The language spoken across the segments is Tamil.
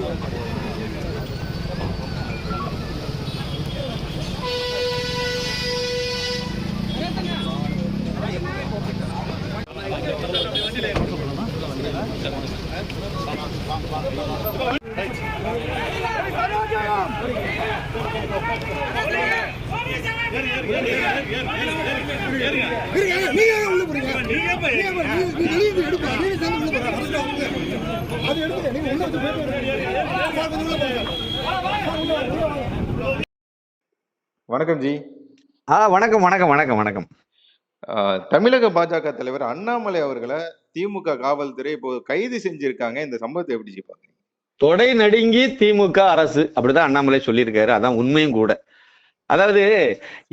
Hey! நீங்க உள்ள போறீங்க? நீங்க நீங்க எடுப்பா. நீங்க சேர்ந்து உள்ள. அது நீங்க உள்ள வந்து போயிட்டு. வணக்கம் ஜி ஆ வணக்கம் வணக்கம் வணக்கம் வணக்கம் தமிழக பாஜக தலைவர் அண்ணாமலை அவர்களை திமுக காவல்துறை இப்போ கைது செஞ்சிருக்காங்க இந்த சம்பவத்தை எப்படி பாக்குறீங்க தொடை நடுங்கி திமுக அரசு அப்படிதான் அண்ணாமலை சொல்லியிருக்காரு அதான் உண்மையும் கூட அதாவது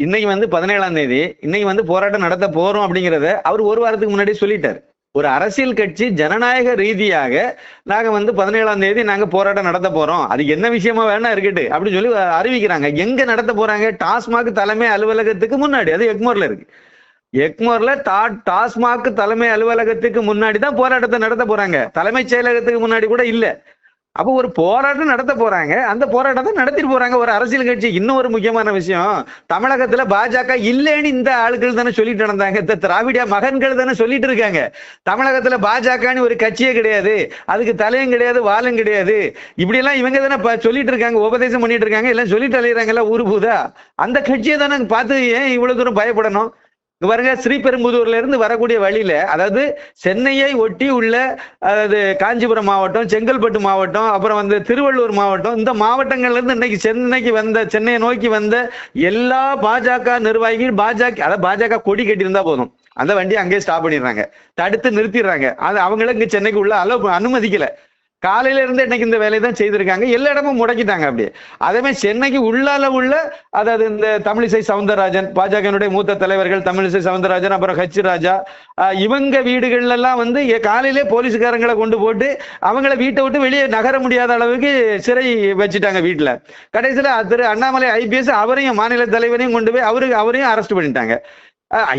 இன்னைக்கு வந்து பதினேழாம் தேதி இன்னைக்கு வந்து போராட்டம் நடத்த போறோம் அப்படிங்கிறத அவர் ஒரு வாரத்துக்கு முன்னாடி சொல்லிட்டார். ஒரு அரசியல் கட்சி ஜனநாயக ரீதியாக நாங்க வந்து பதினேழாம் தேதி நாங்க போராட்டம் நடத்த போறோம். அது என்ன விஷயமா வேணா இருக்கட்டு அப்படின்னு சொல்லி அறிவிக்கிறாங்க. எங்க நடத்த போறாங்க? டாஸ்மாக் தலைமை அலுவலகத்துக்கு முன்னாடி அது எக்மோர்ல இருக்கு. எக்மோர்ல டா டாஸ்மாக் தலைமை அலுவலகத்துக்கு முன்னாடி தான் போராட்டத்தை நடத்த போறாங்க. தலைமைச் செயலகத்துக்கு முன்னாடி கூட இல்ல. அப்போ ஒரு போராட்டம் நடத்த போறாங்க. அந்த போராட்டத்தை நடத்திட்டு போறாங்க ஒரு அரசியல் கட்சி. இன்னும் ஒரு முக்கியமான விஷயம். தமிழகத்துல பாஜக இல்லைன்னு இந்த ஆளுகள் தானே சொல்லிட்டு நடந்தாங்க. இந்த திராவிட மகன்கள் தானே சொல்லிட்டு இருக்காங்க. தமிழகத்துல பாஜகன்னு ஒரு கட்சியே கிடையாது. அதுக்கு தலையும் கிடையாது வாலும் கிடையாது. இப்படி எல்லாம் இவங்க தானே ப- சொல்லிட்டு இருக்காங்க. உபதேசம் பண்ணிட்டு இருக்காங்க. எல்லாம் சொல்லிட்டு அலையிறாங்கல்ல ஊர் பூதா அந்த கட்சியை தானே பார்த்து ஏன் இவ்வளவு தூரம் பயப்படணும்? இங்க பாருங்க ஸ்ரீபெரும்புதூர்ல இருந்து வரக்கூடிய வழியில அதாவது சென்னையை ஒட்டி உள்ள அதாவது காஞ்சிபுரம் மாவட்டம் செங்கல்பட்டு மாவட்டம் அப்புறம் வந்து திருவள்ளூர் மாவட்டம் இந்த மாவட்டங்கள்ல இருந்து இன்னைக்கு சென்னைக்கு வந்த சென்னையை நோக்கி வந்த எல்லா பாஜக நிர்வாகிகள் பாஜக அதாவது பாஜக கொடி கட்டியிருந்தா போதும். அந்த வண்டியை அங்கேயே ஸ்டாப் பண்ணிடுறாங்க. தடுத்து நிறுத்திடுறாங்க. அது அவங்கள இங்க சென்னைக்கு உள்ள அளவு அனுமதிக்கல. காலையில இருந்து இன்னைக்கு இந்த வேலையை தான் செய்திருக்காங்க. எல்லா இடமும் முடக்கிட்டாங்க அப்படியே. அதே மாதிரி சென்னைக்கு உள்ளால உள்ள அதாவது இந்த தமிழிசை சவுந்தரராஜன் பாஜகனுடைய மூத்த தலைவர்கள் தமிழிசை சவுந்தரராஜன் அப்புறம் ஹச் ராஜா இவங்க வீடுகள்ல எல்லாம் வந்து காலையிலே போலீஸ்காரங்களை கொண்டு போட்டு அவங்கள வீட்டை விட்டு வெளியே நகர முடியாத அளவுக்கு சிறை வச்சுட்டாங்க வீட்டுல கடைசியில திரு அண்ணாமலை ஐபிஎஸ் அவரையும் மாநில தலைவரையும் கொண்டு போய் அவருக்கு அவரையும் அரெஸ்ட் பண்ணிட்டாங்க.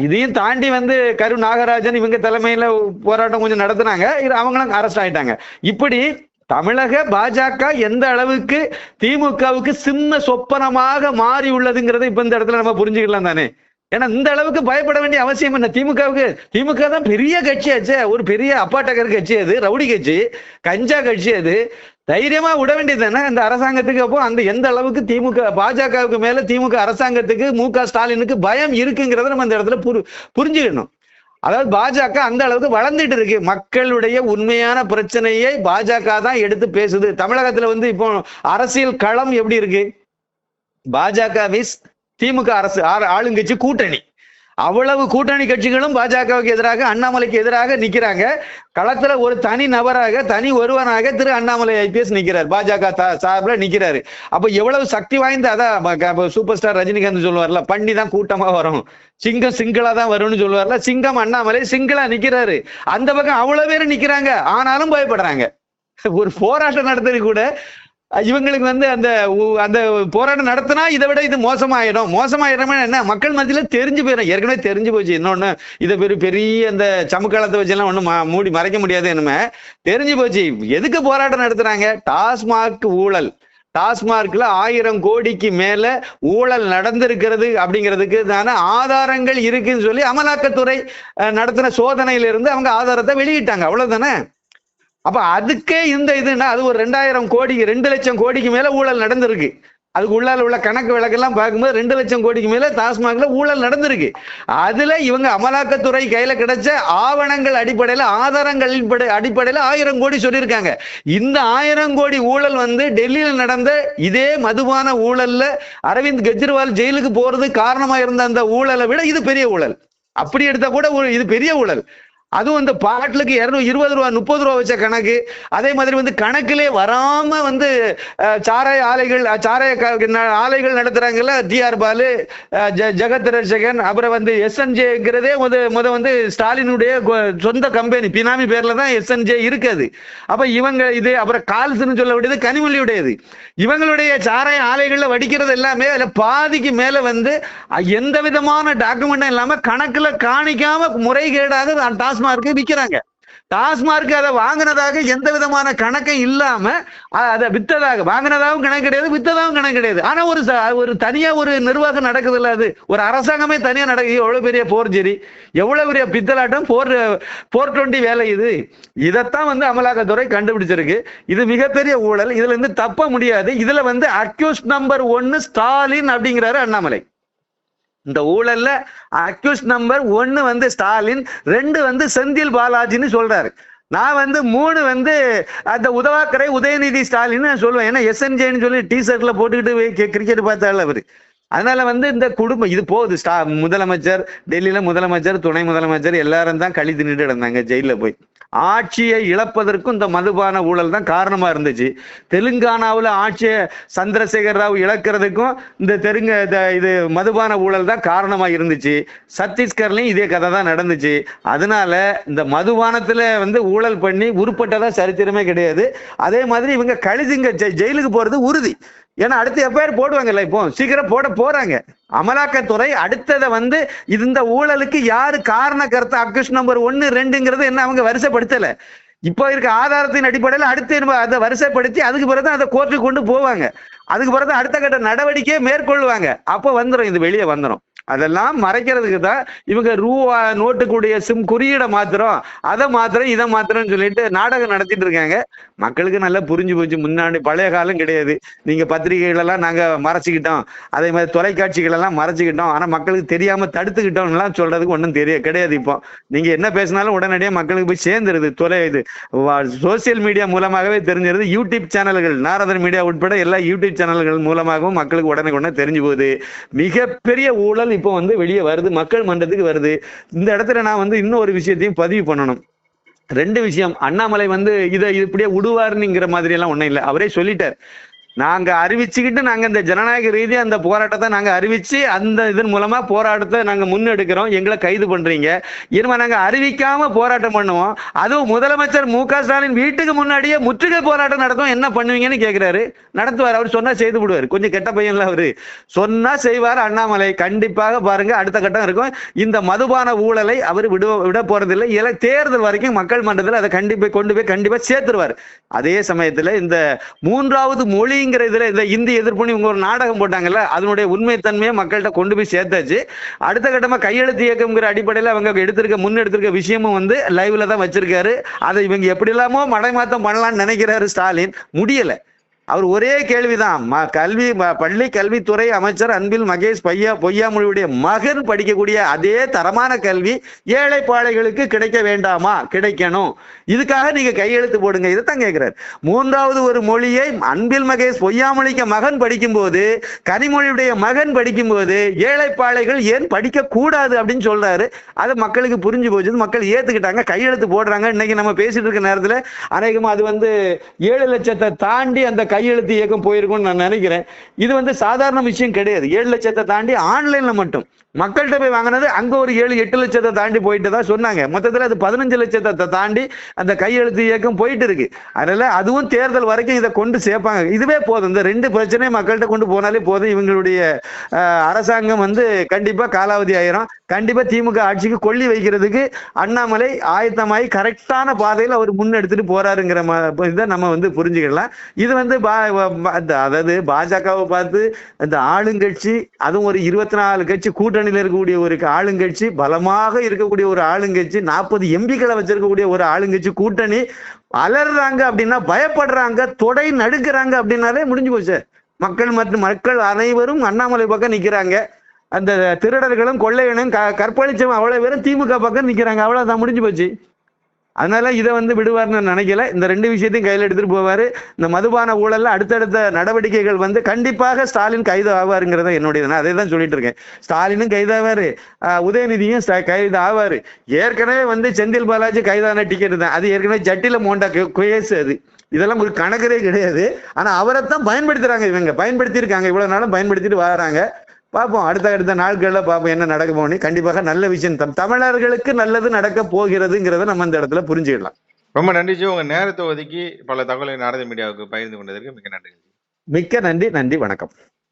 இதையும் தாண்டி வந்து கரு நாகராஜன் இவங்க தலைமையில போராட்டம் கொஞ்சம் நடத்துனாங்க. இது அவங்களும் அரெஸ்ட் ஆயிட்டாங்க. இப்படி தமிழக பாஜக எந்த அளவுக்கு திமுகவுக்கு சிம்ம சொப்பனமாக மாறி உள்ளதுங்கிறத இப்ப இந்த இடத்துல நம்ம புரிஞ்சுக்கலாம் தானே? ஏன்னா இந்த அளவுக்கு பயப்பட வேண்டிய அவசியம் என்ன? திமுகவுக்கு திமுக தான் பெரிய கட்சியாச்சே ஒரு பெரிய அப்பாட்டக்கர் கட்சி அது ரவுடி கட்சி கஞ்சா கட்சி அது. தைரியமா விட வேண்டியது தானே? இந்த அரசாங்கத்துக்கு அப்போ அந்த எந்த அளவுக்கு திமுக பாஜகவுக்கு மேல திமுக அரசாங்கத்துக்கு மு க ஸ்டாலினுக்கு பயம் இருக்குங்கிறத நம்ம இந்த இடத்துல புரி புரிஞ்சுக்கணும். அதாவது பாஜக அந்த அளவுக்கு வளர்ந்துட்டு இருக்கு. மக்களுடைய உண்மையான பிரச்சனையை பாஜக தான் எடுத்து பேசுது. தமிழகத்துல வந்து இப்போ அரசியல் களம் எப்படி இருக்கு? பாஜக விஸ் திமுக அரசு ஆளுங்கட்சி கூட்டணி. அவ்வளவு கூட்டணி கட்சிகளும் பாஜகவுக்கு எதிராக அண்ணாமலைக்கு எதிராக நிக்கிறாங்க. களத்துல ஒரு தனி நபராக தனி ஒருவனாக திரு அண்ணாமலை ஐபிஎஸ் நிக்கிறார். பாஜக சார்பில் சார்புல நிக்கிறாரு. அப்ப எவ்வளவு சக்தி வாய்ந்த அதான் சூப்பர் ஸ்டார் ரஜினிகாந்த் சொல்லுவார்ல பண்ணி தான் கூட்டமா வரும். சிங்கம் சிங்கிளா தான் வரும்னு சொல்லுவார்ல சிங்கம் அண்ணாமலை சிங்கிளா நிக்கிறாரு. அந்த பக்கம் அவ்வளவு பேர் நிக்கிறாங்க. ஆனாலும் பயப்படுறாங்க. ஒரு போராட்டம் நடத்துறது கூட இவங்களுக்கு வந்து அந்த உ- அந்த போராட்டம் நடத்தினா இதை விட இது மோசமாயிடும். மோசமாயிடும் என்ன? மக்கள் மத்தியில் தெரிஞ்சு போயிடும். ஏற்கனவே தெரிஞ்சு போச்சு. இன்னொன்று இதை பெரிய பெரிய அந்த சமுக்காலத்தை வச்செல்லாம் ஒன்றும் ம- மூடி மறைக்க முடியாது என்னமே தெரிஞ்சு போச்சு. எதுக்கு போராட்டம் நடத்துறாங்க? டாஸ்மாக் ஊழல். டாஸ்மார்க்ல ஆயிரம் கோடிக்கு மேல ஊழல் நடந்திருக்கிறது அப்படிங்கிறதுக்கு தானே ஆதாரங்கள் இருக்குன்னு சொல்லி அமலாக்கத்துறை நடத்தின சோதனையில இருந்து அவங்க ஆதாரத்தை வெளியிட்டாங்க. அவ்வளவுதானே? அப்ப அதுக்கே இந்த இதுன்னா அது ஒரு ரெண்டாயிரம் கோடி ரெண்டு லட்சம் கோடிக்கு மேல ஊழல் நடந்திருக்கு. அதுக்கு உள்ளால உள்ள கணக்கு விளக்கெல்லாம் பார்க்கும்போது ரெண்டு லட்சம் கோடிக்கு மேல டாஸ்மாக்ல ஊழல் நடந்திருக்கு. அதுல இவங்க அமலாக்கத்துறை கையில கிடைச்ச ஆவணங்கள் அடிப்படையில ஆதாரங்கள் அடிப்படை- அடிப்படையில ஆயிரம் கோடி சொல்லியிருக்காங்க. இந்த ஆயிரம் கோடி ஊழல் வந்து டெல்லியில நடந்த இதே மதுபான ஊழல்ல அரவிந்த் கெஜ்ரிவால் ஜெயிலுக்கு போறது காரணமா இருந்த அந்த ஊழலை விட இது பெரிய ஊழல். அப்படி எடுத்தா கூட ஒரு இது பெரிய ஊழல். அதுவும் இந்த பாட்டிலுக்கு இருநூறு இருபது ரூபா முப்பது ரூபா வச்ச கணக்கு. அதே மாதிரி வந்து கணக்கிலே வராம வந்து சாராய ஆலைகள் சாராய ஆலைகள் நடத்துறாங்கல்ல டிஆர் பாலு ஜெகத் ரட்சகன் அப்புறம் வந்து எஸ்என்ஜேங்கிறதே முத முத வந்து ஸ்டாலினுடைய கொ- சொந்த கம்பெனி. பினாமி பேர்ல தான் எஸ்என்ஜே இருக்குது. அப்ப இவங்க இது அப்புறம் கால்ஸ்னு சொல்லக்கூடியது கனிமொழியுடையது. இவங்களுடைய சாராய ஆலைகள்ல வடிக்கிறது எல்லாமே அதுல பாதிக்கு மேல வந்து எந்த விதமான டாக்குமெண்ட்டும் இல்லாம கணக்குல காணிக்காம முறைகேடாக டாஸ்மார்க்கு விற்கிறாங்க டாஸ்மார்க் அதை வாங்கினதாக எந்த விதமான கணக்கும் இல்லாம அதை வித்ததாக. வாங்கினதாகவும் கணக்கு கிடையாது வித்ததாகவும் கணக்கு கிடையாது. ஆனா ஒரு ஒரு தனியா ஒரு நிர்வாகம் நடக்குது இல்ல அது. ஒரு அரசாங்கமே தனியா நடக்குது. எவ்வளவு பெரிய போர்ஜெரி எவ்வளவு பெரிய பித்தலாட்டம். போர் போர் டுவெண்ட்டி வேலை இது. இதைத்தான் வந்து அமலாக்கத்துறை கண்டுபிடிச்சிருக்கு. இது மிகப்பெரிய ஊழல். இதுல இருந்து தப்ப முடியாது. இதுல வந்து அக்யூஸ் நம்பர் ஒன்னு ஸ்டாலின் அப்படிங்கிறாரு அண்ணாமலை. இந்த ஊழல்ல அக்யூஸ் நம்பர் ஒன்னு வந்து ஸ்டாலின் ரெண்டு வந்து செந்தில் பாலாஜின்னு சொல்றாரு. நான் வந்து மூணு வந்து அந்த உதவாக்கரை உதயநிதி ஸ்டாலின் நான் சொல்லுவேன். ஏன்னா எஸ்என்ஜேன்னு சொல்லி டிஷர்ட்ல போட்டுக்கிட்டு கிரிக்கெட் பார்த்தாள் அவரு. அதனால வந்து இந்த குடும்பம் இது போகுது. ஸ்டா முதலமைச்சர் டெல்லியில முதலமைச்சர் துணை முதலமைச்சர் எல்லாரும் தான் கழி தின்னுட்டு இருந்தாங்க ஜெயில போய். ஆட்சியை இழப்பதற்கும் இந்த மதுபான ஊழல் தான் காரணமா இருந்துச்சு. தெலுங்கானாவில் ஆட்சியை சந்திரசேகர் ராவ் இழக்கிறதுக்கும் இந்த தெருங்க இது மதுபான ஊழல் தான் காரணமா இருந்துச்சு. சத்தீஸ்கர்லயும் இதே கதை தான் நடந்துச்சு. அதனால இந்த மதுபானத்துல வந்து ஊழல் பண்ணி உருப்பட்டதா சரித்திரமே கிடையாது. அதே மாதிரி இவங்க கழிதுங்க ஜெயிலுக்கு போறது உறுதி. ஏன்னா அடுத்து எஃப்ஐஆர் போடுவாங்கல்ல இப்போ. சீக்கிரம் போட போறாங்க. அமலாக்கத்துறை அடுத்ததை வந்து இந்த ஊழலுக்கு யாரு காரண கருத்து அக்யூஸ் நம்பர் ஒன்னு ரெண்டுங்கிறது என்ன அவங்க வரிசைப்படுத்தல. இப்போ இருக்க ஆதாரத்தின் அடிப்படையில் அடுத்து அதை வரிசைப்படுத்தி அதுக்கு பிறகு அதை கோர்ட்டுக்கு கொண்டு போவாங்க. அதுக்கு பிறகு அடுத்த கட்ட நடவடிக்கையை மேற்கொள்வாங்க அப்போ வந்துடும் இது வெளியே வந்துடும் அதெல்லாம் மறைக்கிறதுக்கு தான் இவங்க ரூபா நோட்டுக்குடைய சிம் குறியீடை மாத்திரம் அதை மாத்திரம் இதை மாத்திரம்னு சொல்லிட்டு நாடகம் நடத்திட்டு இருக்காங்க. மக்களுக்கு நல்லா புரிஞ்சு போச்சு. முன்னாடி பழைய காலம் கிடையாது. நீங்க பத்திரிகைகளெல்லாம் நாங்க மறைச்சிக்கிட்டோம். அதே மாதிரி தொலைக்காட்சிகளெல்லாம் மறைச்சிக்கிட்டோம். ஆனா மக்களுக்கு தெரியாம தடுத்துக்கிட்டோம்லாம் சொல்றதுக்கு ஒன்றும் தெரிய கிடையாது இப்போ. நீங்க என்ன பேசினாலும் உடனடியாக மக்களுக்கு போய் சேர்ந்துருது தொலை இது. சோசியல் மீடியா மூலமாகவே தெரிஞ்சிருது. யூடியூப் சேனல்கள் நாரதர் மீடியா உட்பட எல்லா யூடியூப் சேனல்கள் மூலமாகவும் மக்களுக்கு உடனே தெரிஞ்சு போகுது. மிகப்பெரிய ஊழல் இப்போ வந்து வெளியே வருது மக்கள் மன்றத்துக்கு வருது. இந்த இடத்துல நான் வந்து இன்னொரு விஷயத்தையும் பதிவு பண்ணணும். ரெண்டு விஷயம் அண்ணாமலை வந்து இதை இப்படியே விடுவாருங்கிற மாதிரி எல்லாம் ஒண்ணும் இல்லை. அவரே சொல்லிட்டார். நாங்க அறிவிச்சுக்கிட்டு நாங்க இந்த ஜனநாயக ரீதியா அந்த போராட்டத்தை நாங்க அறிவிச்சு அந்த இதன் மூலமா போராட்டத்தை நாங்க முன்னெடுக்கிறோம். எங்களை கைது பண்றீங்க. இனிமே நாங்க அறிவிக்காம போராட்டம் பண்ணுவோம். அதுவும் முதலமைச்சர் மு க ஸ்டாலின் வீட்டுக்கு முன்னாடியே முற்றுகை போராட்டம் நடத்தும். என்ன பண்ணுவீங்கன்னு கேக்குறாரு. நடத்துவார். அவர் சொன்னா செய்து விடுவார். கொஞ்சம் கெட்ட பையன்ல அவரு. சொன்னா செய்வார் அண்ணாமலை. கண்டிப்பாக பாருங்க அடுத்த கட்டம் இருக்கும். இந்த மதுபான ஊழலை அவர் விட விட போறதில்லை. இல்லை தேர்தல் வரைக்கும் மக்கள் மன்றத்தில் அதை கண்டிப்பா கொண்டு போய் கண்டிப்பா சேர்த்துருவார். அதே சமயத்துல இந்த மூன்றாவது மொழி அப்படிங்கிற இதுல இந்த இந்தி எதிர்ப்புன்னு இவங்க ஒரு நாடகம் போட்டாங்கல்ல அதனுடைய உண்மைத்தன்மையை மக்கள்கிட்ட கொண்டு போய் சேர்த்தாச்சு. அடுத்த கட்டமா கையெழுத்து இயக்கம்ங்கிற அடிப்படையில் அவங்க எடுத்திருக்க முன்னெடுத்திருக்க விஷயமும் வந்து லைவ்ல தான் வச்சிருக்காரு. அதை இவங்க எப்படி இல்லாமோ மடைமாத்தம் பண்ணலாம்னு நினைக்கிறாரு ஸ்டாலின். முடியல. அவர் ஒரே கேள்விதான். ம கல்வி ம- பள்ளி கல்வித்துறை அமைச்சர் அன்பில் மகேஷ் பையா பொய்யாமொழியுடைய மகன் படிக்கக்கூடிய அதே தரமான கல்வி ஏழை பாழைகளுக்கு கிடைக்க வேண்டாமா? கிடைக்கணும். இதுக்காக நீங்க கையெழுத்து போடுங்க. இதைத்தான் கேட்கிறார் மூன்றாவது ஒரு மொழியை அன்பில் மகேஷ் பொய்யாமொழிக்க மகன் படிக்கும்போது கனிமொழியுடைய மகன் படிக்கும்போது ஏழை பாழைகள் ஏன் படிக்க கூடாது அப்படின்னு சொல்றாரு. அது மக்களுக்கு புரிஞ்சு போச்சு. மக்கள் ஏத்துக்கிட்டாங்க. கையெழுத்து போடுறாங்க. இன்னைக்கு நம்ம பேசிட்டு இருக்க நேரத்தில் அநேகமா அது வந்து ஏழு லட்சத்தை தாண்டி அந்த கையெழுத்து இயக்கம் போயிருக்கும்னு நான் நினைக்கிறேன். இது வந்து சாதாரண விஷயம் கிடையாது. ஏழு லட்சத்தை தாண்டி ஆன்லைன்ல மட்டும். மக்கள்கிட்ட போய் வாங்கினது அங்க ஒரு ஏழு எட்டு லட்சத்தை தாண்டி போயிட்டு தான் சொன்னாங்க. மொத்தத்துல அது பதினஞ்சு லட்சத்தை தாண்டி அந்த கையெழுத்து இயக்கம் போயிட்டு இருக்கு. அதனால அதுவும் தேர்தல் வரைக்கும் இதை கொண்டு சேர்ப்பாங்க. இதுவே போதும். இந்த ரெண்டு பிரச்சனையும் மக்கள்கிட்ட கொண்டு போனாலே போதும். இவங்களுடைய அரசாங்கம் வந்து கண்டிப்பா காலாவதி ஆயிரும். கண்டிப்பா திமுக ஆட்சிக்கு கொள்ளி வைக்கிறதுக்கு அண்ணாமலை ஆயத்தமாயி கரெக்டான பாதையில் அவர் முன்னெடுத்துட்டு போறாருங்கிற இதை நம்ம வந்து புரிஞ்சுக்கலாம் இது வந்து அதாவது பாஜகவை பார்த்து இந்த ஆளுங்கட்சி அதுவும் ஒரு இருபத்தி நாலு கட்சி கூட்டணியில் இருக்கக்கூடிய ஒரு ஆளுங்கட்சி பலமாக இருக்கக்கூடிய ஒரு ஆளுங்கட்சி நாற்பது எம்பிக்களை வச்சிருக்கக்கூடிய ஒரு ஆளுங்கட்சி கூட்டணி அலறாங்க அப்படின்னா பயப்படுறாங்க தொடை நடுக்கிறாங்க அப்படின்னாலே முடிஞ்சு போச்சு. மக்கள் மற்றும் மக்கள் அனைவரும் அண்ணாமலை பக்கம் நிக்கிறாங்க. அந்த திருடர்களும் கொள்ளையனும் க கற்பழிச்சவன் அவ்வளவு பேரும் திமுக பக்கம் நிக்கிறாங்க. அவ்வளவுதான் முடிஞ்சு போச்சு. அதனால இதை வந்து விடுவார்னு நினைக்கல. இந்த ரெண்டு விஷயத்தையும் கையில் எடுத்துட்டு போவார். இந்த மதுபான ஊழல்ல அடுத்தடுத்த நடவடிக்கைகள் வந்து கண்டிப்பாக ஸ்டாலின் கைது ஆவாருங்கிறத என்னுடைய நான் அதே தான் சொல்லிட்டு இருக்கேன். ஸ்டாலினும் கைதாவாரு. உதயநிதியும் ஸ்ட- கைது ஆவாரு ஏற்கனவே வந்து செந்தில் பாலாஜி கைதான டிக்கெட் தான். அது ஏற்கனவே ஜட்டில மோண்டா குயேசு அது. இதெல்லாம் ஒரு கணக்கரே கிடையாது. ஆனா அவரைத்தான் பயன்படுத்துறாங்க இவங்க. பயன்படுத்தி இருக்காங்க இவ்வளவு நாளும் பயன்படுத்திட்டு வராங்க. பார்ப்போம் அடுத்த அடுத்த நாட்கள்ல பார்ப்போம் என்ன நடக்க போகணும் கண்டிப்பாக நல்ல விஷயம் தம் தமிழர்களுக்கு நல்லது நடக்க போகிறதுங்கிறத நம்ம இந்த இடத்துல புரிஞ்சுக்கலாம். ரொம்ப நன்றி ஜி. உங்க நேரத்தை ஒதுக்கி பல தகவல்களை நாரத மீடியாவுக்கு பகிர்ந்து கொண்டதற்கு மிக நன்றி மிக்க நன்றி நன்றி வணக்கம்.